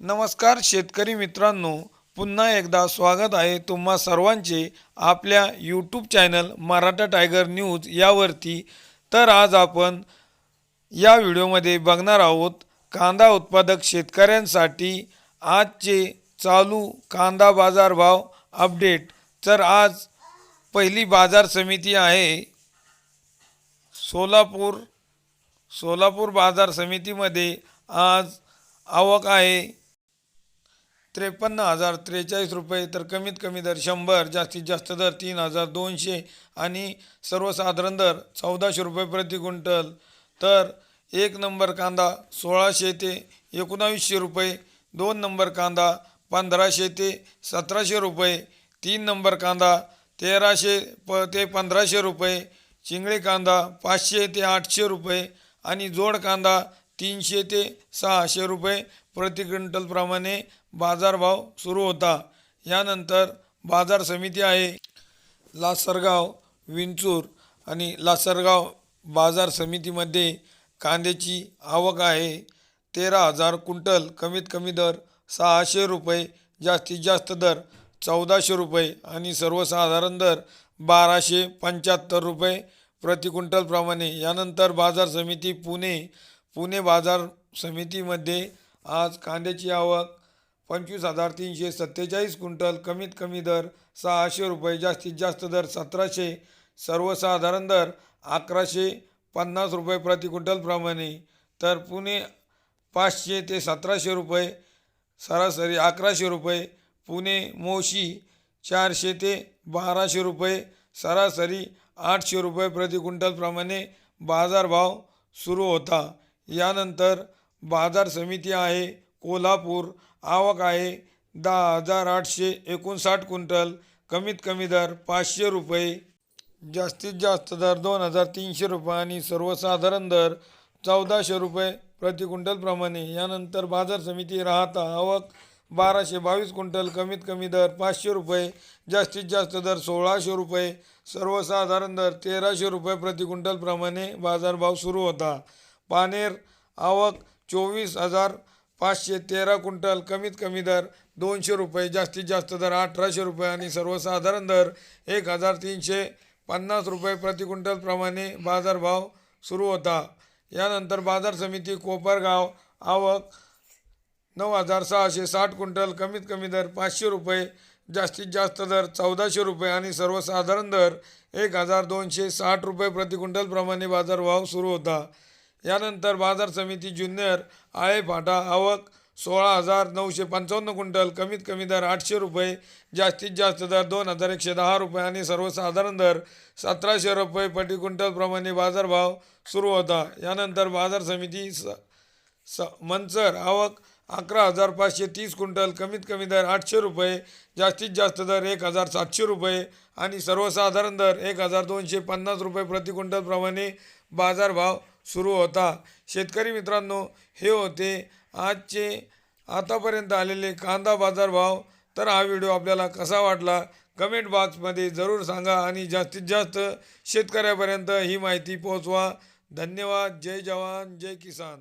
नमस्कार शेतकरी मित्रांनो पुन्हा एकदा स्वागत आहे तुम्हा सर्वांचे आपल्या YouTube channel Maratha tiger news यावरती. तर आज आपण या व्हिडिओमध्ये बघणार आहोत कांदा उत्पादक शेतकऱ्यांसाठी आजचे चालू कांदा बाजार भाव अपडेट तर आज पहिली बाजार समिती आहे सोलापूर. सोलापूर बाजार समितीमध्ये आज आवक आहे त्रेपन्न हजार त्रेचाळीस रुपये तर कमीत कमी दर शंभर जास्तीत जास्त दर तीन हजार दोनशे आणि सर्वसाधारण दर चौदाशे रुपये प्रति क्विंटल. तर एक नंबर कांदा सोळाशे ते एकोणावीसशे रुपये दोन नंबर कांदा पंधराशे ते सतराशे रुपये तीन नंबर कांदा तेराशे प ते पंधराशे रुपये चिंगळी कांदा पाचशे ते आठशे रुपये आणि जोड कांदा तीनशे ते सहाशे रुपये प्रति क्विंटलप्रमाणे बाजारभाव सुरू होता. यानंतर बाजार समिती आहे. लासरगाव विंचूर आणि लासरगाव बाजार समितीमध्ये कांद्याची आवक आहे. तेरा हजार कुंटल कमीत कमी दर सहाशे रुपये जास्तीत जास्त दर चौदाशे रुपये आणि सर्वसाधारण दर बाराशे पंच्याहत्तर रुपये प्रति क्विंटलप्रमाणे. यानंतर बाजार समिती पुणे पुणे बाजार समितीमध्ये आज कांद्याची आवक पंचवीस हजार तीनशे सत्तेचाळीस क्विंटल कमीत कमी दर सहाशे रुपये जास्तीत जास्त दर सतराशे सर्वसाधारण दर अकराशे पन्नास रुपये प्रति क्विंटलप्रमाणे तर पुणे पाचशे ते सतराशे रुपये सरासरी अकराशे रुपये पुणे मोशी चारशे ते बाराशे रुपये सरासरी आठशे रुपये प्रति क्विंटलप्रमाणे बाजारभाव सुरू होता. यानंतर बाजार समिती आहे कोल्हापूर आवक आहे दहा हजार आठशे एकोणसाठ क्विंटल कमीत कमी दर पाचशे रुपये. जास्तीत जास्त दर दोन हजार तीनशे रुपये आणि सर्वसाधारण दर चौदाशे रुपये प्रति क्विंटलप्रमाणे यानंतर बाजार समिती राहता आवक बाराशे बावीस क्विंटल कमीत कमी दर पाचशे रुपये जास्तीत जास्त दर सोळाशे रुपये सर्वसाधारण दर तेराशे रुपये प्रति क्विंटलप्रमाणे बाजारभाव सुरू होता. पानेर आवक चोवीस हजार पाचशे तेरा क्विंटल कमीत कमी दर दोनशे रुपये जास्तीत जास्त दर अठराशे रुपये आणि सर्वसाधारण दर एक हजार तीनशे पन्नास रुपये प्रति क्विंटलप्रमाणे बाजारभाव सुरू होता. यानंतर बाजार समिती कोपरगाव आवक नऊ हजार सहाशे साठ क्विंटल कमीत कमी दर पाचशे रुपये जास्तीत जास्त दर चौदाशे रुपये आणि सर्वसाधारण दर एक हजार दोनशे साठ रुपये प्रति क्विंटलप्रमाणे बाजारभाव सुरू होता. यानंतर बाजार समिती ज्युनियर आळे फाटा आवक सोळा हजार नऊशे पंचावन्न क्विंटल कमीत कमी दर आठशे रुपये जास्तीत जास्त दर दोन हजार एकशे दहा रुपये आणि सर्वसाधारण दर सतराशे रुपये प्रति क्विंटलप्रमाणे बाजारभाव सुरू होता. यानंतर बाजार समिती स स मंचर आवक अकरा हजार पाचशे तीस क्विंटल कमीत कमी दर आठशे रुपये जास्तीत जास्त दर एक हजार सातशे रुपये आणि सर्वसाधारण दर एक हजार दोनशे पन्नास रुपये प्रति क्विंटलप्रमाणे बाजारभाव सुरू होता. शेतकरी मित्रांनो हे होते आजचे आतापर्यंत आलेले कांदा बाजारभाव तर हा व्हिडिओ आपल्याला कसा वाटला? कमेंट बॉक्समध्ये जरूर सांगा आणि जास्तीत जास्त शेतकऱ्यापर्यंत ही माहिती पोहोचवा. धन्यवाद. जय जवान. जय किसान.